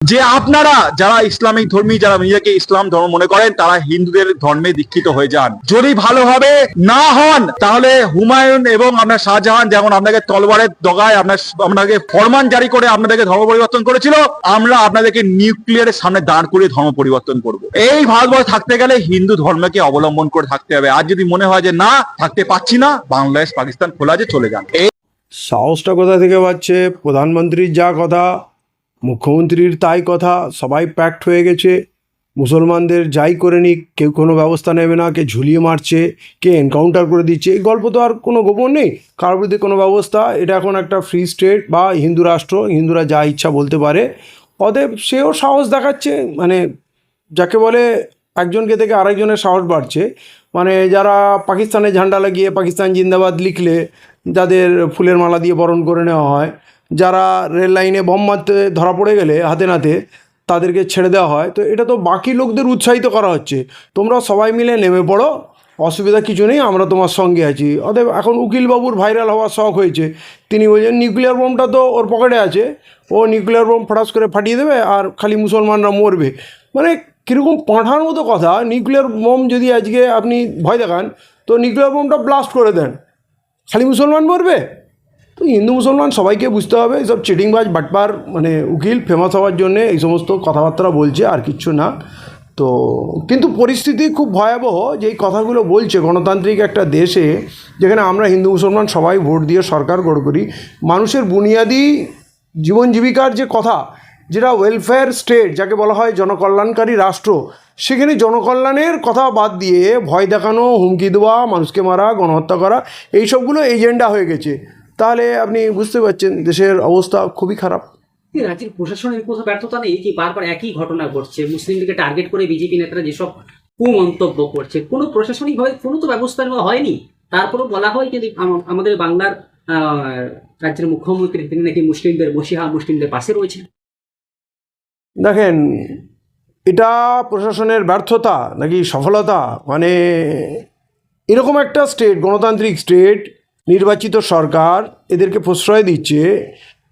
যে আপনারা যারা ইসলামিক ধর্মী, যারা নিজেকে ইসলাম ধর্ম মনে করেন, তারা হিন্দুদের ধর্মে দীক্ষিত হয়ে যান। যদি ভালোভাবে না হন, তাহলে হুমায়ুন এবং আপনার শাহজাহান যেমন আপনাকে তলবারের দগায় আপনার আপনাকে ফরমান জারি করে আপনাদেরকে ধর্ম পরিবর্তন করেছিল, আমরা আপনাদেরকে নিউক্লিয়ারের সামনে দাঁড় করিয়ে ধর্ম পরিবর্তন করব। এই ভারতবর্ষ থাকতে গেলে হিন্দু ধর্মকে অবলম্বন করে থাকতে হবে। আর যদি মনে হয় যে না, থাকতে পাচ্ছি না, বাংলাদেশ, পাকিস্তান খোলা যে চলে যান। সাহসটা কোথা থেকে পাচ্ছে? প্রধানমন্ত্রীর যা কথা মুখ্যমন্ত্রীর তাই কথা, সবাই প্যাক্ট হয়ে গেছে। মুসলমানদের যাই করে নিক, কেউ কোনো ব্যবস্থা নেবে না, কে ঝুলিয়ে মারছে, কে এনকাউন্টার করে দিচ্ছে। এই গল্প তো আর কোনো গোপন নেই। কারোর বিরুদ্ধে কোনো ব্যবস্থা, এটা এখন একটা ফ্রি স্টেট বা হিন্দু রাষ্ট্র, হিন্দুরা যা ইচ্ছা বলতে পারে। অতএব সেও সাহস দেখাচ্ছে মানে যাকে বলে একজনকে থেকে আরেকজনের সাহস বাড়ছে। মানে যারা পাকিস্তানে ঝান্ডা লাগিয়ে পাকিস্তান জিন্দাবাদ লিখলে, যাদের ফুলের মালা দিয়ে বরণ করে নেওয়া হয় যারা রেল লাইনে বম মারতে ধরা পড়ে গেলে হাতে নাতে, তাদেরকে ছেড়ে দেওয়া হয়। তো এটা তো বাকি লোকদের উৎসাহিত করা হচ্ছে। তোমরা সবাই মিলে নেমে পড়ো। অসুবিধা কিছু নেই, আমরা তোমার সঙ্গে আছি। অতএব এখন উকিলবাবুর ভাইরাল হওয়ার শখ হয়েছে। তিনি বলছেন নিউক্লিয়ার বোমটা তো ওর পকেটে আছে। ও নিউক্লিয়ার বোম ফটাস করে ফাটিয়ে দেবে আর খালি মুসলমানরা মরবে। মানে কীরকম পাঁঠার মতো কথা। নিউক্লিয়ার বোম যদি আজকে আপনি ভয় দেখান, তো নিউক্লিয়ার বোমটা ব্লাস্ট করে দেন। খালি মুসলমান মরবে? তো হিন্দু মুসলমান সবাইকে বুঝতে হবে এইসব চিটিংবাজ, বাটপার মানে উকিল ফেমাস হওয়ার জন্যে এই সমস্ত কথাবার্তা বলছে আর কিচ্ছু না। তো কিন্তু পরিস্থিতি খুব ভয়াবহ যে এই কথাগুলো বলছে গণতান্ত্রিক একটা দেশে, যেখানে আমরা হিন্দু মুসলমান সবাই ভোট দিয়ে সরকার গড় করি, মানুষের বুনিয়াদি জীবন জীবিকার যে কথা, যেটা ওয়েলফেয়ার স্টেট যাকে বলা হয় জনকল্যাণকারী রাষ্ট্র, সেখানে জনকল্যাণের কথা বাদ দিয়ে ভয় দেখানো, হুমকি দেওয়া, মানুষকে মারা, গণহত্যা করা এইসবগুলো এজেন্ডা হয়ে গেছে। তাহলে আপনি বুঝতে পারছেন দেশের অবস্থা খুবই খারাপ। এই রাজ্যের প্রশাসনের কোথাও ব্যর্থতা নেই কি বারবার একই ঘটনা ঘটছে। মুসলিমদেরকে টার্গেট করে বিজেপি নেতারা যেসব কুমন্তব্য করছে কোনো প্রশাসনিকভাবে কোনো তো ব্যবস্থা নেওয়া হয়নি। তারপরেও বলা হয় যে আমাদের বাংলার রাজ্যের মুখ্যমন্ত্রী তিনি নাকি মুসলিমদের বসিহা মুসলিমদের পাশে রয়েছেন। দেখেন এটা প্রশাসনের ব্যর্থতা নাকি সফলতা? মানে এরকম একটা স্টেট গণতান্ত্রিক স্টেট নির্বাচিত সরকার এদেরকে প্রশ্রয় দিচ্ছে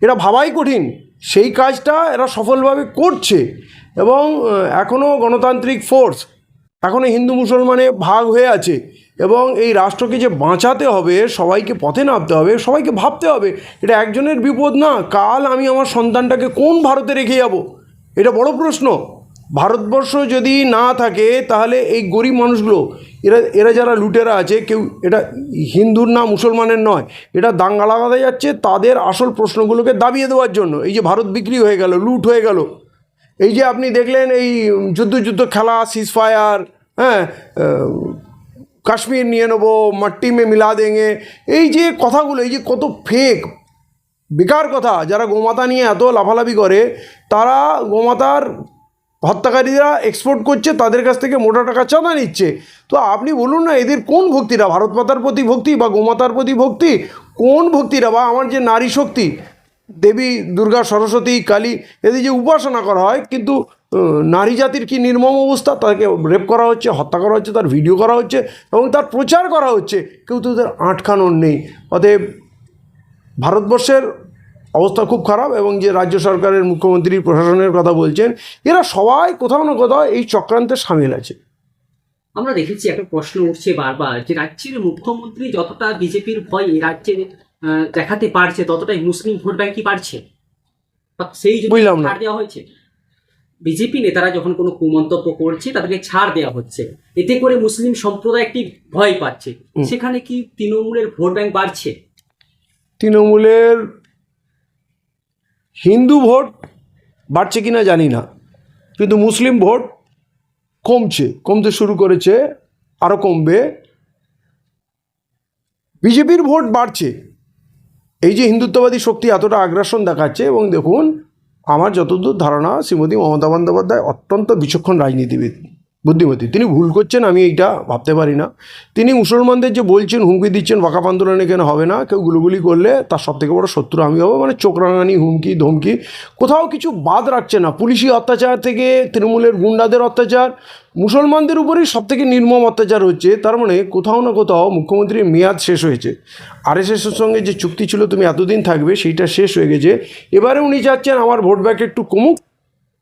এটা ভাবাই কঠিন। সেই কাজটা এরা সফলভাবে করছে এবং এখনও গণতান্ত্রিক ফোর্স এখনও হিন্দু মুসলমানে ভাগ হয়ে আছে এবং এই রাষ্ট্রকে যে বাঁচাতে হবে, সবাইকে পথে নামতে হবে, সবাইকে ভাবতে হবে, এটা একজনের বিপদ না। কাল আমি আমার সন্তানটাকে কোন ভারতে রেখে যাব? এটা বড় প্রশ্ন। ভারতবর্ষ যদি না থাকে, তাহলে এই গরিব মানুষগুলো এরা এরা যারা লুটেরা আছে, কেউ, এটা হিন্দুর না মুসলমানের নয়, এটা দাঙ্গা লাগাতে যাচ্ছে তাদের আসল প্রশ্নগুলোকে দাবিয়ে দেওয়ার জন্য। এই যে ভারত বিক্রি হয়ে গেল, লুট হয়ে গেল। এই যে আপনি দেখলেন এই যুদ্ধ যুদ্ধ খেলা সিজফায়ার হ্যাঁ কাশ্মীর নিয়ে নেব মাট্টি মে মিলা দেঙে এই যে কথাগুলো, এই যে কত ফেক বেকার কথা। যারা গোমাতা নিয়ে এত লাফালাফি করে, তারা গোমাতার হত্যাকারীরা এক্সপোর্ট করছে, তাদের কাছ থেকে মোটা টাকা চাঁদা নিচ্ছে। তো আপনি বলুন না, এদের কোন ভক্তিরা? ভারত মাতার প্রতি ভক্তি বা গোমাতার প্রতি ভক্তি? কোন ভক্তিরা? বা আমার যে নারী শক্তি, দেবী, দুর্গা, সরস্বতী, কালী, এদের যে উপাসনা করা হয়, কিন্তু নারী জাতির কি নির্মম অবস্থা? তাকে রেপ করা হচ্ছে, হত্যা করা হচ্ছে, তার ভিডিও করা হচ্ছে এবং তার প্রচার করা হচ্ছে। কেউ তো ওদের আটকানোর নেই। অতএব, ভারতবর্ষের অবস্থা খুব খারাপ এবং যে রাজ্য সরকারের মুখ্যমন্ত্রী প্রশাসনের কথা বলছেন এরা সবাই কোথাও না কোথাও এই চক্রান্তে সামিল আছে। আমরা দেখেছি একটা প্রশ্ন উঠছে বারবার যে রাজ্যের মুখ্যমন্ত্রী যতটা বিজেপির ভয় এই রাজ্যে দেখাতে পারছে ততটাই মুসলিম ভোট ব্যাংকই পারছে। সেই জন্য। ছাড় দেওয়া হয়েছে। বিজেপি নেতারা যখন কোনো কুমন্তব্য করছে তাদেরকে ছাড় দেওয়া হচ্ছে। এতে করে মুসলিম সম্প্রদায় একটি ভয় পাচ্ছে। সেখানে কি তৃণমূলের ভোট ব্যাংক বাড়ছে? তৃণমূলের হিন্দু ভোট বাড়ছে কি না জানি না, কিন্তু মুসলিম ভোট কমছে, কমতে শুরু করেছে আরও কমবে। বিজেপির ভোট বাড়ছে। এই যে হিন্দুত্ববাদী শক্তি এতটা আগ্রাসন দেখাচ্ছে এবং দেখুন, আমার যতদূর ধারণা, শ্রীমতী মমতা বন্দ্যোপাধ্যায় অত্যন্ত বিচক্ষণ রাজনীতিবিদ। বুদ্ধিমতী। তিনি ভুল করছেন, আমি এইটা ভাবতে পারি না। তিনি মুসলমানদের যে বলছেন, হুমকি দিচ্ছেন ওয়াকাপ আন্দোলন এখানে হবে না, কেউ গুলিগুলি করলে তার সব থেকে বড় শত্রু আমি হব মানে চোখ রাঙানি, হুমকি, ধমকি। কোথাও কিছু বাদ রাখছে না। পুলিশি অত্যাচার থেকে তৃণমূলের গুন্ডাদের অত্যাচার, মুসলমানদের উপরেই সব থেকে নির্মম অত্যাচার হচ্ছে, তার মানে কোথাও না কোথাও মুখ্যমন্ত্রীর মেয়াদ শেষ হয়েছে। আরএসএসের সঙ্গে যে চুক্তি ছিল, তুমি এতদিন থাকবে, সেইটা শেষ হয়ে গেছে। এবারে উনি চাচ্ছেন আমার ভোট ব্যাক একটু কমুক।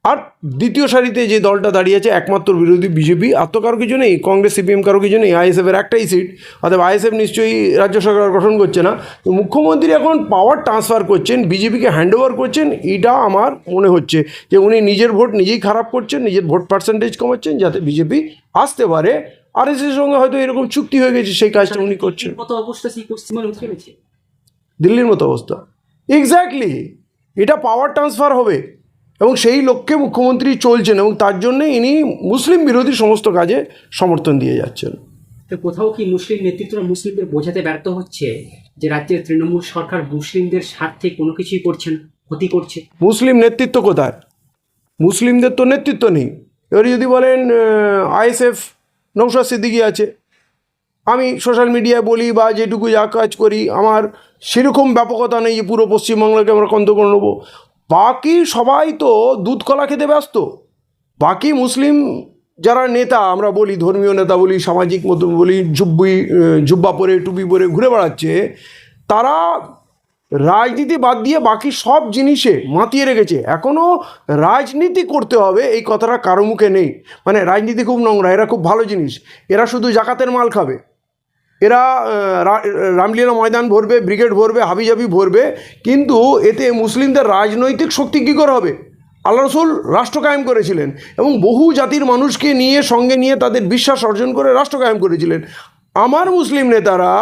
আর দ্বিতীয় সারিতে যে দলটা দাঁড়িয়ে আছে একমাত্র বিরোধী বিজেপি আর তো কারও কিছু নেই কংগ্রেস সিপিএম কারও কিছু নেই আইএসএফের একটাই সিট অর্থাৎ আইএসএফ নিশ্চয়ই রাজ্য সরকার গঠন করছে না। তো মুখ্যমন্ত্রী এখন পাওয়ার ট্রান্সফার করছেন বিজেপিকে হ্যান্ড ওভার করছেন এটা আমার মনে হচ্ছে যে উনি নিজের ভোট নিজেই খারাপ করছেন নিজের ভোট পার্সেন্টেজ কমাচ্ছেন যাতে বিজেপি আসতে পারে। আর এস সঙ্গে হয়তো এরকম চুক্তি হয়ে গেছে সেই কাজটা উনি করছেন। দিল্লির মতো অবস্থা। এক্স্যাক্টলি এটা পাওয়ার ট্রান্সফার হবে। এবং সেই লক্ষ্যে মুখ্যমন্ত্রী চলছেন এবং তার জন্যে ইনি মুসলিম বিরোধী সমস্ত কাজে সমর্থন দিয়ে যাচ্ছেন। তো কোথাও কি মুসলিম নেতৃত্বরা মুসলিমদের বোঝাতে ব্যর্থ হচ্ছে যে রাজ্যের তৃণমূল সরকার মুসলিমদের স্বার্থে কোনো কিছুই করছে না ক্ষতি করছে? মুসলিম নেতৃত্ব কোথায়? মুসলিমদের তো নেতৃত্ব নেই। এবারে যদি বলেন আইএসএফ নৌশাদ সিদ্দিকি আছে। আমি সোশ্যাল মিডিয়ায় বলি বা যেটুকু যা কাজ করি আমার সেরকম ব্যাপকতা নেই যে পুরো পশ্চিমবাংলাকে আমরা কন্ত করে নেব। বাকি সবাই তো দুধ কলা খেতে ব্যস্ত। বাকি মুসলিম যারা নেতা, আমরা বলি ধর্মীয় নেতা বলি, সামাজিক মতো বলি জুব্বি জুব্বা পরে, টুপি পরে ঘুরে বেড়াচ্ছে, তারা রাজনীতি বাদ দিয়ে বাকি সব জিনিসে মাতিয়ে রেখেছে। এখনও রাজনীতি করতে হবে, এই কথাটা কারও মুখে নেই। মানে রাজনীতি খুব নোংরা, এরা খুব ভালো জিনিস। এরা শুধু জাকাতের মাল খাবে। এরা রামলীলা ময়দান ভরবে, ব্রিগেড ভরবে, হাবিজাবি ভরবে, কিন্তু এতে মুসলিমদের রাজনৈতিক শক্তি কী করে হবে? আল্লাহ রসুল রাষ্ট্র কায়েম করেছিলেন এবং বহু জাতির মানুষকে নিয়ে, সঙ্গে নিয়ে তাদের বিশ্বাস অর্জন করে রাষ্ট্র কায়েম করেছিলেন। আমার মুসলিম নেতারা,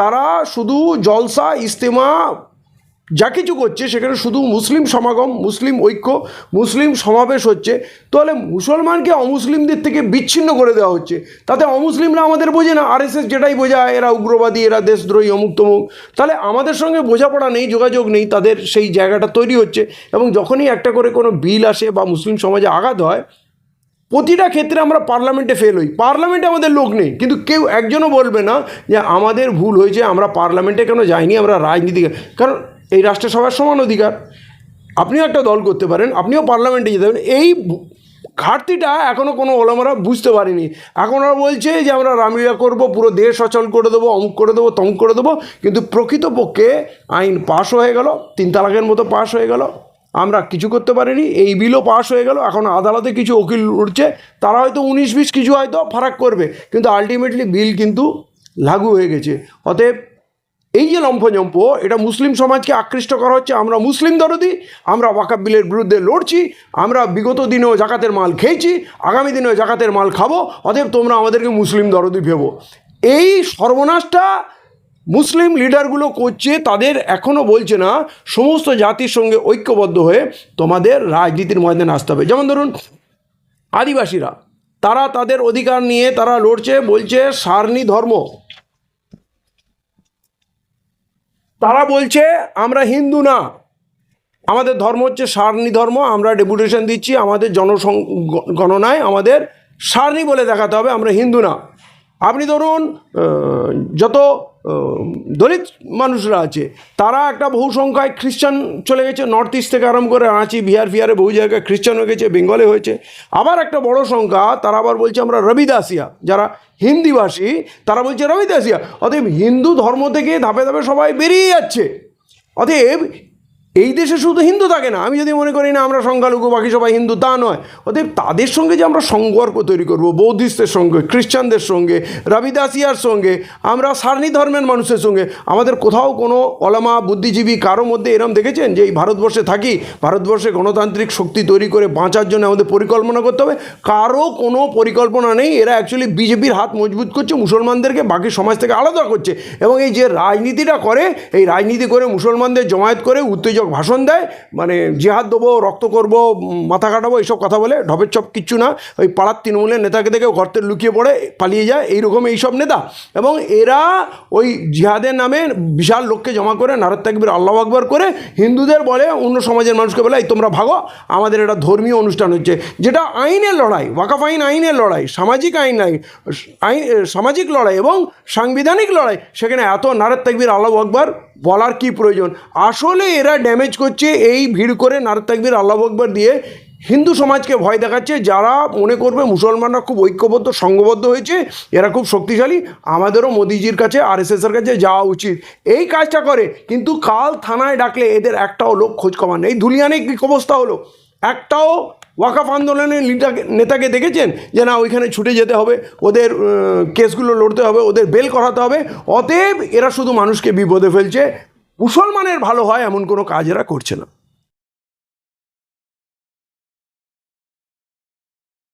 তারা শুধু জলসা ইস্তেমা যা কিছু করছে সেখানে শুধু মুসলিম সমাগম, মুসলিম ঐক্য, মুসলিম সমাবেশ হচ্ছে। তাহলে মুসলমানকে অমুসলিমদের থেকে বিচ্ছিন্ন করে দেওয়া হচ্ছে। তাতে অমুসলিমরা আমাদের বোঝে না, আরএসএস যেটাই বোঝায়, এরা উগ্রবাদী, এরা দেশদ্রোহী, অমুক তমুক। তাহলে আমাদের সঙ্গে বোঝাপড়া নেই, যোগাযোগ নেই, তাদের সেই জায়গাটা তৈরি হচ্ছে। এবং যখনই একটা করে কোনো বিল আসে বা মুসলিম সমাজে আঘাত হয়, প্রতিটা ক্ষেত্রে আমরা পার্লামেন্টে ফেল হই। পার্লামেন্টে আমাদের লোক নেই। কিন্তু কেউ একজনও বলবে না যে আমাদের ভুল হয়েছে, আমরা পার্লামেন্টে কেন যাইনি, আমরা রাজনীতি কারণ এই রাষ্ট্রে সবার সমান অধিকার। আপনিও একটা দল করতে পারেন, আপনিও পার্লামেন্টে যেতে পারেন। এই ঘাটতিটা এখনও কোনো ওলামারা বুঝতে পারেনি। এখন ওরা বলছে যে আমরা রামলীলা করব, পুরো দেশ অচল করে দেবো, অমুক করে দেবো, তমুক করে দেবো, কিন্তু প্রকৃতপক্ষে আইন পাশ হয়ে গেল, তিন তালাকের মতো পাশ হয়ে গেল। আমরা কিছু করতে পারিনি, এই বিলও পাশ হয়ে গেল, এখন আদালতে কিছু উকিল উঠছে, তারা হয়তো উনিশ বিশ কিছু হয়তো ফারাক করবে, কিন্তু আলটিমেটলি বিল কিন্তু লাগু হয়ে গেছে। অতএব এই যে লম্ফজম্প, এটা মুসলিম সমাজকে আকৃষ্ট করা হচ্ছে। আমরা মুসলিম দরদি, আমরা ওয়াকাব বিলের বিরুদ্ধে লড়ছি, আমরা বিগত দিনেও জাকাতের মাল খেয়েছি, আগামী দিনেও জাকাতের মাল খাব, অতএব তোমরা আমাদেরকে মুসলিম দরদি ভেবো। এই সর্বনাশটা মুসলিম লিডারগুলো করছে, তাদের এখনও বলছে না, সমস্ত জাতির সঙ্গে ঐক্যবদ্ধ হয়ে তোমাদের রাজনীতির ময়দানে আসতে হবে। যেমন ধরুন, আদিবাসীরা, তারা তাদের অধিকার নিয়ে তারা লড়ছে, বলছে সারনি ধর্ম। তারা বলছে, আমরা হিন্দু না। আমাদের ধর্ম হচ্ছে সারণী ধর্ম, আমরা ডেপুটেশন দিচ্ছি, আমাদের জনসং, গণনায় আমাদের সারণী বলে দেখাতে হবে, আমরা হিন্দু না। আপনি ধরুন যত দলিত মানুষরা আছে। তারা একটা বহু সংখ্যায় খ্রিস্টান চলে গেছে নর্থ ইস্ট থেকে আরম্ভ করে রাঁচি, বিহার, ফিহারে বহু জায়গায় খ্রিস্টান হয়ে গেছে, বেঙ্গলে হয়েছে। আবার একটা বড় সংখ্যা, তারা আবার বলছে আমরা রবিদাসিয়া, যারা হিন্দিভাষী, তারা বলছে রবিদাসিয়া। অতএব হিন্দু ধর্ম থেকে ধাপে ধাপে সবাই বেরিয়ে যাচ্ছে। অতএব এই দেশে শুধু হিন্দু থাকে না, আমি যদি মনে করি না আমরা সংখ্যালঘু, বাকি সবাই হিন্দু, তা নয়। অতএব তাদের সঙ্গে যে আমরা সংঘর্ষ তৈরি করব, বৌদ্ধিস্টের সঙ্গে, খ্রিস্টানদের সঙ্গে রবিদাসিয়ার সঙ্গে, আমরা সারণী ধর্মের মানুষের সঙ্গে, আমাদের কোথাও কোনো অলামা বুদ্ধিজীবী কারও মধ্যে এরম দেখেছেন যে এই ভারতবর্ষে থাকি, ভারতবর্ষে গণতান্ত্রিক শক্তি তৈরি করে বাঁচার জন্য আমাদের পরিকল্পনা করতে হবে? কারও কোনো পরিকল্পনা নেই, এরা অ্যাকচুয়ালি বিজেপির হাত মজবুত করছে, মুসলমানদেরকে বাকি সমাজ থেকে আলাদা করছে। এবং এই যে রাজনীতিটা করে, এই রাজনীতি করে মুসলমানদের জমায়েত করে উত্তেজক ভাষণ দেয় মানে জিহাদ দেবো, রক্ত করব, মাথা কাটাবো, এইসব কথা বলে, ঢপের চপ কিচ্ছু না, ওই পাড়ার তৃণমূলের নেতাকে দেখে গর্তে লুকিয়ে পড়ে, পালিয়ে যায়, এইরকম এইসব নেতা। এবং এরা ওই জিহাদের নামে বিশাল লোককে জমা করে, নারদ তাকবির, আল্লাহ আকবর করে, হিন্দুদের বলে, অন্য সমাজের মানুষকে বলে, এই, তোমরা ভাগো, আমাদের এটা ধর্মীয় অনুষ্ঠান হচ্ছে। যেটা আইনের লড়াই, ওয়াকাফ আইন আইনের লড়াই, সামাজিক আইন নাই, আইন সামাজিক লড়াই এবং সাংবিধানিক লড়াই, সেখানে এত নারদ তাকবির, আল্লাহ আকবর, বলার কি প্রয়োজন? আসলে এরা ড্যামেজ করছে, এই ভিড় করে নারতাকবির আল্লাহ আকবর দিয়ে হিন্দু সমাজকে ভয় দেখাচ্ছে, যারা মনে করবে মুসলমানরা খুব ঐক্যবদ্ধ সংঘবদ্ধ হয়েছে, এরা খুব শক্তিশালী, আমাদেরও মোদিজির কাছে আর এসের কাছে যাওয়া উচিত। এই কাজটা করে, কিন্তু কাল থানায় ডাকলে এদের একটাও লোক খোঁজ খবর নেই ধুলিয়ানে কী অবস্থা হলো? একটাও ওয়াকাফ আন্দোলনের নেতাকে দেখেছেন? যে না, ওইখানে ছুটে যেতে হবে, ওদের কেসগুলো লড়তে হবে, ওদের বেল করাতে হবে, অতএব এরা শুধু মানুষকে বিপদে ফেলছে মুসলমানের ভালো হয় এমন কোনো কাজ এরা করছে না।